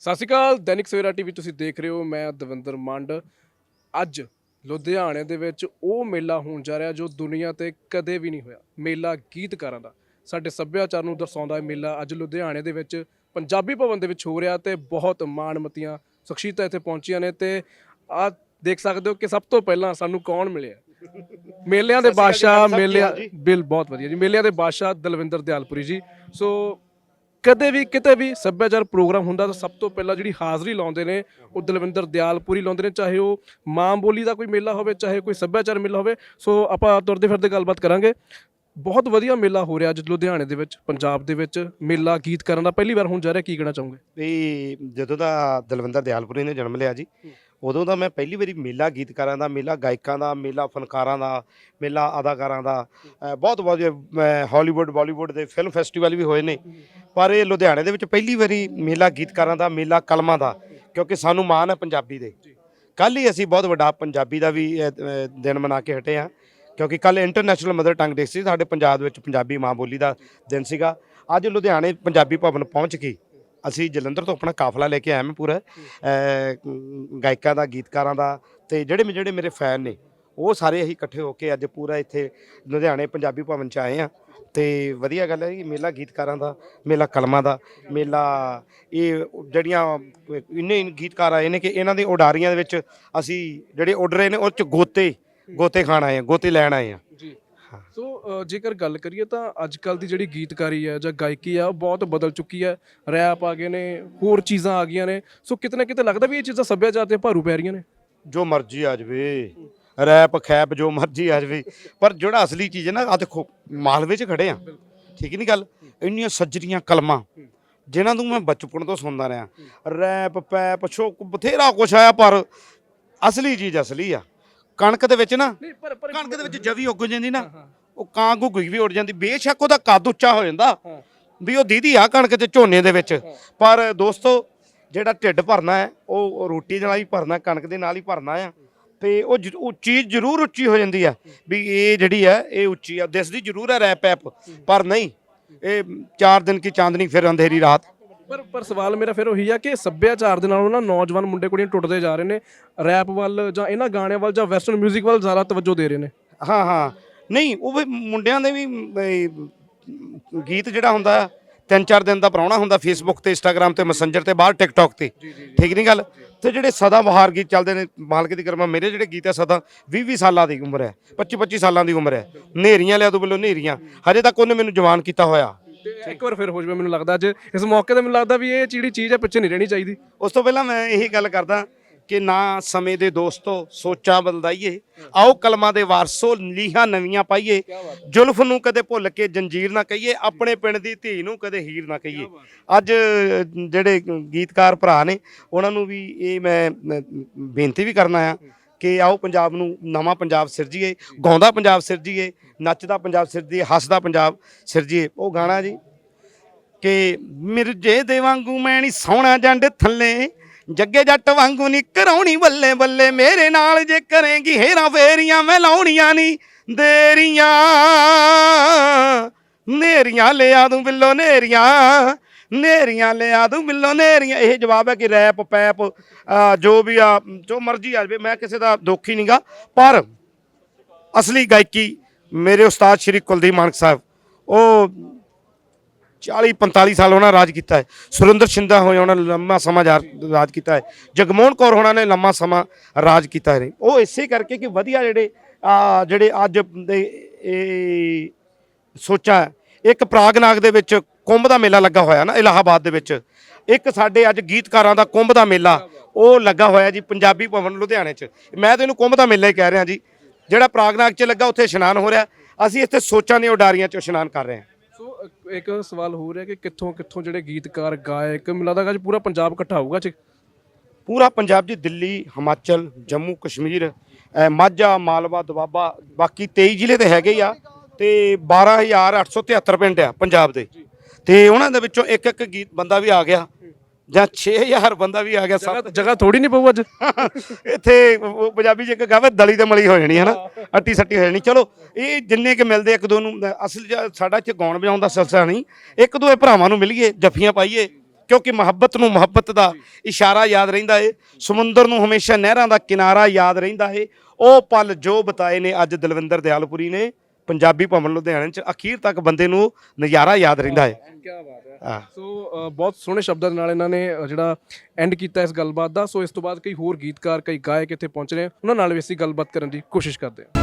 ਸਤਿ ਸ਼੍ਰੀ ਅਕਾਲ ਦੈਨਿਕ ਸਵੇਰਾ ਟੀਵੀ ਤੁਸੀਂ ਦੇਖ ਰਹੇ ਹੋ ਮੈਂ ਦਵਿੰਦਰ ਮੰਡ। ਅੱਜ ਲੁਧਿਆਣੇ ਦੇ ਵਿੱਚ ਉਹ ਮੇਲਾ ਹੋਣ ਜਾ ਰਿਹਾ ਜੋ ਦੁਨੀਆ ਤੇ ਕਦੇ ਵੀ ਨਹੀਂ ਹੋਇਆ ਮੇਲਾ ਗੀਤਕਾਰਾਂ ਦਾ। ਸਾਡੇ ਸੱਭਿਆਚਾਰ ਨੂੰ ਦਰਸਾਉਂਦਾ ਇਹ ਮੇਲਾ ਅੱਜ ਲੁਧਿਆਣੇ ਦੇ ਵਿੱਚ ਪੰਜਾਬੀ ਭਵਨ ਦੇ ਵਿੱਚ ਹੋ ਰਿਹਾ ਤੇ ਬਹੁਤ ਮਾਣਮਤੀਆਂ ਸ਼ਖਸੀਅਤਾਂ ਇੱਥੇ ਪਹੁੰਚੀਆਂ ਨੇ ਤੇ ਆ ਦੇਖ ਸਕਦੇ ਹੋ ਕਿ ਸਭ ਤੋਂ ਪਹਿਲਾਂ ਸਾਨੂੰ ਕੌਣ ਮਿਲਿਆ? ਮੇਲਿਆਂ ਦੇ ਬਾਦਸ਼ਾਹ ਮੇਲਿਆਂ ਬਿਲ ਬਹੁਤ ਵਧੀਆ ਜੀ। ਮੇਲਿਆਂ ਦੇ ਬਾਦਸ਼ਾਹ ਦਲਵਿੰਦਰ ਦਿਆਲਪੁਰੀ ਜੀ। ਸੋ ਕਦੇ ਵੀ ਕਿਤੇ ਵੀ ਸੱਭਿਆਚਾਰ ਪ੍ਰੋਗਰਾਮ ਹੁੰਦਾ ਤਾਂ ਸਭ ਤੋਂ ਪਹਿਲਾਂ ਜਿਹੜੀ ਹਾਜ਼ਰੀ ਲਾਉਂਦੇ ਨੇ ਉਹ ਦਲਵਿੰਦਰ ਦਿਆਲਪੁਰੀ ਲਾਉਂਦੇ ਨੇ ਚਾਹੇ ਉਹ ਮਾਂ ਬੋਲੀ ਦਾ ਕੋਈ ਮੇਲਾ ਹੋਵੇ ਚਾਹੇ ਕੋਈ ਸੱਭਿਆਚਾਰ ਮੇਲਾ ਹੋਵੇ। ਸੋ ਆਪਾਂ ਤੁਰਦੇ ਫਿਰਦੇ ਗੱਲਬਾਤ ਕਰਾਂਗੇ। ਬਹੁਤ ਵਧੀਆ ਮੇਲਾ ਹੋ ਰਿਹਾ ਅੱਜ ਲੁਧਿਆਣੇ ਦੇ ਵਿੱਚ ਪੰਜਾਬ ਦੇ ਵਿੱਚ ਮੇਲਾ ਗੀਤ ਕਰਨ ਦਾ। ਪਹਿਲੀ ਵਾਰ ਹੋਣ ਜਾ ਰਿਹਾ ਕੀ ਕਹਿਣਾ ਚਾਹੋਗੇ? ਵੀ ਜਦੋਂ ਦਾ ਦਲਵਿੰਦਰ ਦਿਆਲਪੁਰੀ ਨੇ ਜਨਮ ਲਿਆ ਜੀ ਉਦੋਂ ਦਾ ਮੈਂ ਪਹਿਲੀ ਵਾਰੀ ਮੇਲਾ ਗੀਤਕਾਰਾਂ ਦਾ ਮੇਲਾ ਗਾਇਕਾਂ ਦਾ ਮੇਲਾ ਫਨਕਾਰਾਂ ਦਾ ਮੇਲਾ ਅਦਾਕਾਰਾਂ ਦਾ ਅ, ਬਹੁਤ ਬਹੁਤ ਹਾਲੀਵੁੱਡ ਬਾਲੀਵੁੱਡ ਦੇ ਫਿਲਮ ਫੈਸਟੀਵਲ ਵੀ ਹੋਏ ਨੇ। ਪਰ ਇਹ ਲੁਧਿਆਣੇ ਦੇ ਵਿੱਚ ਪਹਿਲੀ ਵਾਰੀ ਮੇਲਾ ਗੀਤਕਾਰਾਂ ਦਾ ਮੇਲਾ ਕਲਮਾਂ ਦਾ ਕਿਉਂਕਿ ਸਾਨੂੰ ਮਾਣ ਹੈ ਪੰਜਾਬੀ ਦੇ। ਕੱਲ ਹੀ ਅਸੀਂ ਬਹੁਤ ਵੱਡਾ ਪੰਜਾਬੀ ਦਾ ਵੀ ਅ, ਅ, ਦਿਨ ਮਨਾ ਕੇ ਹਟੇ ਆ ਕਿਉਂਕਿ ਕੱਲ ਇੰਟਰਨੈਸ਼ਨਲ ਮਦਰ ਟੰਗ ਡੇ ਸੀ ਸਾਡੇ ਪੰਜਾਬ ਦੇ ਵਿੱਚ ਪੰਜਾਬੀ ਮਾਂ ਬੋਲੀ ਦਾ ਦਿਨ ਸੀਗਾ। ਅੱਜ ਲੁਧਿਆਣੇ ਪੰਜਾਬੀ ਭਵਨ ਪਹੁੰਚ ਕੇ ਅਸੀਂ ਜਲੰਧਰ ਤੋਂ ਆਪਣਾ ਕਾਫਲਾ ਲੈ ਕੇ ਆਏ ਮੈਂ ਪੂਰਾ ਗਾਇਕਾਂ ਦਾ, ਗੀਤਕਾਰਾਂ ਦਾ ਤੇ ਜਿਹੜੇ ਜਿਹੜੇ ਮੇਰੇ ਫੈਨ ਨੇ, ਉਹ ਸਾਰੇ ਅਸੀਂ ਇਕੱਠੇ ਹੋ ਕੇ ਅੱਜ ਪੂਰਾ ਇੱਥੇ ਲੁਧਿਆਣੇ ਪੰਜਾਬੀ ਭਵਨ ਚ ਆਏ ਆ ਤੇ ਵਧੀਆ ਗੱਲ ਹੈ ਕਿ ਮੇਲਾ ਗੀਤਕਾਰਾਂ ਦਾ, ਮੇਲਾ ਕਲਮਾਂ ਦਾ, ਮੇਲਾ ਇਹ ਜਿਹੜੀਆਂ ਇੰਨੇ ਗੀਤਕਾਰ ਆਏ ਨੇ ਕਿ ਇਹਨਾਂ ਦੇ ਉਡਾਰੀਆਂ ਦੇ ਵਿੱਚ ਅਸੀਂ ਜਿਹੜੇ ਉੱਡ ਰਹੇ ਨੇ, ਉਹ ਚ ਗੋਤੇ ਗੋਤੇ ਖਾਣ ਆਏ ਆ ਗੋਤੇ ਲੈਣ ਆਏ ਆ ਹਾਂ। ਸੋ ਅ, ਜੇਕਰ ਗੱਲ ਕਰੀਏ ਤਾਂ ਅੱਜ ਕੱਲ ਦੀ ਜਿਹੜੀ ਗੀਤਕਾਰੀ ਹੈ ਜਾਂ ਗਾਇਕੀ ਆ ਉਹ ਬਹੁਤ ਬਦਲ ਚੁੱਕੀ ਹੈ। ਰੈਪ ਆ ਗਏ ਨੇ ਹੋਰ ਚੀਜ਼ਾਂ ਆ ਗਈਆਂ ਨੇ। ਸੋ ਕਿਤੇ ਨਾ ਕਿਤੇ ਲੱਗਦਾ ਵੀ ਇਹ ਚੀਜ਼ਾਂ ਸੱਭਿਆਚਾਰ ਤੇ ਭਾਰੂ ਪੈ ਰਹੀਆਂ ਨੇ। ਜੋ ਮਰਜ਼ੀ ਆ ਜਵੇ। ਰੈਪ ਖੈਪ ਜੋ ਮਰਜ਼ੀ ਆ ਜਵੇ। ਪਰ ਜਿਹੜਾ ਅਸਲੀ ਚੀਜ਼ ਹੈ ਨਾ ਆ ਦੇਖੋ ਮਾਲਵੇ 'ਚ ਖੜੇ ਆ। ਠੀਕ ਨਹੀਂ ਗੱਲ? ਇੰਨੀਆਂ ਸੱਜਰੀਆਂ ਕਲਮਾਂ ਜਿਨ੍ਹਾਂ ਨੂੰ ਮੈਂ ਬਚਪਨ ਤੋਂ ਸੁਣਦਾ ਰਿਹਾ। ਰੈਪ ਪੈਪ ਸ਼ੋਕ ਬਥੇਰਾ ਕੁਛ ਆਇਆ ਪਰ ਅਸਲੀ ਚੀਜ਼ ਅਸਲੀ ਆ। ਕਣਕ ਦੇ ਵਿੱਚ ਨਾ ਨਹੀਂ ਪਰ ਪਰ ਕਣਕ ਦੇ ਵਿੱਚ ਜਵੀ ਉੱਗ ਜਾਂਦੀ ਨਾ। ਉਹ ਕਾਂ ਗੁੱਗੀ ਵੀ ਉੱਡ ਜਾਂਦੀ ਬੇਸ਼ੱਕ ਉਹਦਾ ਕੱਦ ਉੱਚਾ ਹੋ ਜਾਂਦਾ ਹਾਂ। ਵੀ ਉਹ ਦੀਦੀ ਆ ਕਣਕ ਤੇ ਝੋਨੇ ਦੇ ਵਿੱਚ। ਪਰ ਦੋਸਤੋ ਜਿਹੜਾ ਢਿੱਡ ਭਰਨਾ ਹੈ ਉਹ ਰੋਟੀ ਦੇ ਨਾਲ ਹੀ ਭਰਨਾ ਕਣਕ ਦੇ ਨਾਲ ਹੀ ਭਰਨਾ ਆ। ਤੇ ਉਹ ਉਹ ਚੀਜ਼ ਜ਼ਰੂਰ ਉੱਚੀ ਹੋ ਜਾਂਦੀ ਆ ਵੀ ਇਹ ਜਿਹੜੀ ਆ ਇਹ ਉੱਚੀ ਆ। ਦਿਸਦੀ ਜ਼ਰੂਰ ਆ ਰੈਪ ਐਪ ਪਰ ਨਹੀਂ ਇਹ ਚਾਰ ਦਿਨ ਕੀ ਚਾਂਦਨੀ ਫਿਰ ਅੰਧੇਰੀ ਰਾਤ। ਪਰ ਪਰ ਸਵਾਲ ਮੇਰਾ ਫਿਰ ਉਹੀ ਆ ਕਿ ਸੱਭਿਆਚਾਰ ਦੇ ਨਾਲੋਂ ਨਾ ਨੌਜਵਾਨ ਮੁੰਡੇ ਕੁੜੀਆਂ ਟੁੱਟਦੇ ਜਾ ਰਹੇ ਨੇ। ਰੈਪ ਵੱਲ ਜਾਂ ਇਹਨਾਂ ਗਾਣਿਆਂ ਵੱਲ ਜਾਂ ਵੈਸਟਰਨ 뮤직 ਵੱਲ ਜ਼ਿਆਦਾ ਤਵੱਜੋ ਦੇ ਰਹੇ ਨੇ। ਹਾਂ ਹਾਂ। ਨਹੀਂ ਉਹ ਵੀ ਮੁੰਡਿਆਂ ਦੇ ਵੀ ਗੀਤ ਜਿਹੜਾ ਹੁੰਦਾ ਆ, ਤਿੰਨ ਚਾਰ ਦਿਨ ਦਾ ਪ੍ਰਾਹੁਣਾ ਹੁੰਦਾ ਫੇਸਬੁੱਕ ਤੇ ਇੰਸਟਾਗ੍ਰam ਤੇ ਮੈਸੇਂਜਰ ਤੇ ਬਾਹਰ ਟਿਕਟੌਕ ਤੇ। ਠੀਕ ਨਹੀਂ ਗੱਲ? ਤੇ ਜਿਹੜੇ ਸਦਾ ਬਹਾਰ ਗੀਤ ਚੱਲਦੇ ਨੇ ਮਾਲਕ ਦੀ ਕਰਮਾ ਮੇਰੇ ਜਿਹੜੇ ਗੀਤ ਆ ਸਦਾ 20 20 ਸਾਲਾਂ ਦੀ ਉਮਰ ਹੈ 25 25 ਸਾਲਾਂ ਦੀ ਉਮਰ ਹੈ। ਨੇਰੀਆਂ ਲਿਆ ਤੂੰ ਬੋਲੋ ਨੇਰੀਆਂ ਹਜੇ ਤੱਕ ਉਹਨੇ ਮੈਨੂੰ ਜਵਾਨ ਕੀਤਾ ਹੋਇਆ। ਤੇ ਇੱਕ ਵਾਰ ਫਿਰ ਹੋ ਜਾਵੇ ਮੈਨੂੰ ਲੱਗਦਾ ਅੱਜ। ਇਸ ਮੌਕੇ ਤੇ ਮੈਨੂੰ ਲੱਗਦਾ ਵੀ ਇਹ ਜਿਹੜੀ ਚੀਜ਼ ਹੈ ਪਿੱਛੇ ਨਹੀਂ ਰਹਿਣੀ ਚਾਹੀਦੀ। ਉਸ ਤੋਂ ਪਹਿਲਾਂ ਮੈਂ ਇਹੀ ਗੱਲ ਕਰਦਾ ਕਿ ਨਾ ਸਮੇਂ ਦੇ ਦੋਸਤੋ ਸੋਚਾਂ ਬਦਲਾਈਏ ਆਓ ਕਲਮਾਂ ਦੇ ਵਾਰਸੋ ਲੀਹਾਂ ਨਵੀਆਂ ਪਾਈਏ। ਜ਼ੁਲਫ ਨੂੰ ਕਦੇ ਭੁੱਲ ਕੇ ਜੰਜੀਰ ਨਾ ਕਹੀਏ ਆਪਣੇ ਪਿੰਡ ਦੀ ਧੀ ਨੂੰ ਕਦੇ ਹੀਰ ਨਾ ਕਹੀਏ। ਅੱਜ ਜਿਹੜੇ ਗੀਤਕਾਰ ਭਰਾ ਨੇ ਉਹਨਾਂ ਨੂੰ ਵੀ ਇਹ ਮੈਂ ਬੇਨਤੀ ਵੀ ਕਰਨਾ ਆ ਕਿ ਆਓ ਪੰਜਾਬ ਨੂੰ ਨਵਾਂ ਪੰਜਾਬ ਸਿਰਜੀਏ ਗਾਉਂਦਾ ਪੰਜਾਬ ਸਿਰਜੀਏ ਨੱਚਦਾ ਪੰਜਾਬ ਸਿਰਜੀਏ ਹੱਸਦਾ ਪੰਜਾਬ ਸਿਰਜੀਏ। ਉਹ ਗਾਣਾ ਜੀ ਕਿ ਮਿਰਜੇ ਦੇ ਵਾਂਗੂ ਮੈਂ ਨੀ ਸੋਹਣਾ ਜੰਡ ਥੱਲੇ ਜੱਗੇ ਜੱਟ ਵਾਂਗੂ ਨੀ ਕਰਾਉਣੀ ਬੱਲੇ ਬੱਲੇ, ਮੇਰੇ ਨਾਲ ਜੇ ਕਰੇਗੀ ਹੇਰਾ ਫੇਰੀਆਂ, ਮੈਂ ਲਾਉਣੀਆਂ ਨਹੀਂ ਦੇਰੀਆਂ। ਨੇਰੀਆਂ ਲਿਆ ਦੂੰ ਬਿੱਲੋ ਨੇਰੀਆਂ ਨੇਰੀਆਂ ਲਿਆ ਦੂੰ ਬਿੱਲੋ ਨੇਰੀਆਂ। ਇਹ ਜਵਾਬ ਹੈ ਕਿ ਰੈਪ, ਪੈਪ ਜੋ ਵੀ ਆ, ਜੋ ਮਰਜ਼ੀ ਆ ਜਾਵੇ, ਮੈਂ ਕਿਸੇ ਦਾ ਦੋਖੀ ਨਹੀਂਗਾ। ਪਰ ਅਸਲੀ ਗਾਇਕੀ ਮੇਰੇ ਉਸਤਾਦ ਸ਼੍ਰੀ ਕੁਲਦੀਪ ਮਾਨਕ ਸਾਹਿਬ, ਉਹ 40 45 ਸਾਲ ਉਹਨਾਂ ਰਾਜ ਕੀਤਾ ਹੈ। ਸੁਰਿੰਦਰ ਸ਼ਿੰਦਾ ਹੋਇਆ ਉਹਨਾਂ ਨੇ ਲੰਮਾ ਸਮਾਂ ਜਾ- ਰਾਜ ਕੀਤਾ ਹੈ। ਜਗਮੋਹਨ ਕੌਰ ਹੋਣਾ ਨੇ ਲੰਮਾ ਸਮਾਂ ਰਾਜ ਕੀਤਾ ਹੈ। ਉਹ ਇਸੇ ਕਰਕੇ ਕਿ ਵਧੀਆ ਜਿਹੜੇ ਜਿਹੜੇ ਅੱਜ ਦੇ, ਇਹ, ਸੋਚਾ ਹੈ। ਇੱਕ ਪ੍ਰਾਗਨਾਗ ਦੇ ਵਿੱਚ ਕੁੰਭ ਦਾ ਮੇਲਾ ਲੱਗਾ ਹੋਇਆ ਨਾ, ਇਲਾਹਾਬਾਦ ਦੇ ਵਿੱਚ। ਇੱਕ ਸਾਡੇ ਅੱਜ ਗੀਤਕਾਰਾਂ ਦਾ ਕੁੰਭ ਦਾ ਮੇਲਾ, ਉਹ ਲੱਗਾ ਹੋਇਆ ਜੀ ਪੰਜਾਬੀ ਭਵਨ ਲੁਧਿਆਣੇ 'ਚ। ਮੈਂ ਤਾਂ ਇਹਨੂੰ ਕੁੰਭ ਦਾ ਮੇਲਾ ਹੀ ਕਹਿ ਰਿਹਾ ਜੀ। ਜਿਹੜਾ ਪ੍ਰਾਗਨਾਗ 'ਚ ਲੱਗਾ, ਉੱਥੇ ਇਸ਼ਨਾਨ ਹੋ ਰਿਹਾ। ਅਸੀਂ ਇੱਥੇ ਸੋਚਾਂ ਦੀਆਂ ਉਡਾਰੀਆਂ 'ਚ ਇਸ਼ਨਾਨ ਕਰ ਰਹੇ ਹਾਂ। ਇੱਕ ਸਵਾਲ ਹੋ ਰਿਹਾ ਕਿ ਕਿੱਥੋਂ ਕਿੱਥੋਂ ਜਿਹੜੇ ਗੀਤਕਾਰ ਗਾਇਕ ਮੈਨੂੰ ਲੱਗਦਾ ਅੱਜ ਪੂਰਾ ਪੰਜਾਬ ਇਕੱਠਾ ਹੋਊਗਾ ਚ ਪੂਰਾ ਪੰਜਾਬ ਜੀ ਦਿੱਲੀ ਹਿਮਾਚਲ ਜੰਮੂ ਕਸ਼ਮੀਰ ਅਹ ਮਾਝਾ ਮਾਲਵਾ ਦੁਆਬਾ ਬਾਕੀ 23 ਜ਼ਿਲ੍ਹੇ ਤੇ ਹੈਗੇ ਹੀ ਆ ਤੇ 12873 ਪਿੰਡ ਆ ਪੰਜਾਬ ਦੇ। ਤੇ ਉਹਨਾਂ ਦੇ ਵਿੱਚੋਂ ਇੱਕ ਇੱਕ ਗੀਤ ਬੰਦਾ ਵੀ ਆ ਗਿਆ ਜਾਂ 6000 ਬੰਦਾ ਵੀ ਆ ਗਿਆ ਸਭ ਜਗ੍ਹਾ ਜਗ੍ਹਾ ਥੋੜੀ ਨਹੀਂ ਪਊ ਅੱਜ। ਇੱਥੇ ਉਹ ਪੰਜਾਬੀ ਚ ਇੱਕ ਕਹਾਵਤ ਦਲੀ ਤੇ ਮਲੀ ਹੋ ਜਾਣੀ ਹੈ। ਨਾ ਅੱਟੀ ਸੱਟੀ ਹੋ ਜਾਣੀ ਚਲੋ, ਇਹ ਜਿੰਨੇ ਕਿ ਮਿਲਦੇ ਇੱਕ ਦੋ ਨੂੰ, ਅਸਲ ਸਾਡਾ ਚ ਗਾਉਣ ਵਜਾਉਣ ਦਾ ਸਿਲਸਿਲਾ ਨਹੀਂ। ਇੱਕ ਦੋ ਭਰਾਵਾਂ ਨੂੰ ਮਿਲੀਏ, ਜੱਫੀਆਂ ਪਾਈਏ, ਕਿਉਂਕਿ ਮੁਹੱਬਤ ਨੂੰ ਮੁਹੱਬਤ ਦਾ ਇਸ਼ਾਰਾ ਯਾਦ ਰਹਿੰਦਾ ਏ। ਸਮੁੰਦਰ ਨੂੰ ਹਮੇਸ਼ਾ ਨਹਿਰਾਂ ਦਾ ਕਿਨਾਰਾ ਯਾਦ ਰਹਿੰਦਾ ਏ। ਉਹ ਪਲ ਜੋ ਬਤਾਏ ਨੇ ਅੱਜ ਦਲਵਿੰਦਰ ਦਿਆਲਪੁਰੀ ਨੇ। ਪੰਜਾਬੀ ਭਵਨ ਲੁਧਿਆਣੇ ਚ ਅਖੀਰ ਤੱਕ ਬੰਦੇ ਨੂੰ ਨਜ਼ਾਰਾ ਯਾਦ ਰਹਿੰਦਾ ਏ। ਹੈ। ਹਾਂ। ਸੋ ਅ, ਬਹੁਤ ਸੋਹਣੇ ਸ਼ਬਦਾਂ ਦੇ ਨਾਲ ਇਹਨਾਂ ਨੇ ਅ, ਜਿਹੜਾ ਐਂਡ ਕੀਤਾ ਇਸ ਗੱਲਬਾਤ ਦਾ। ਸੋ ਇਸ ਤੋਂ ਬਾਅਦ ਕਈ ਹੋਰ ਗੀਤਕਾਰ ਕਈ ਗਾਇਕ ਇੱਥੇ ਪਹੁੰਚ ਰਹੇ ਆ। ਉਹਨਾਂ ਨਾਲ ਵੀ ਅਸੀਂ ਗੱਲਬਾਤ ਕਰਨ ਦੀ ਕੋਸ਼ਿਸ਼ ਕਰਦੇ ਹਾਂ।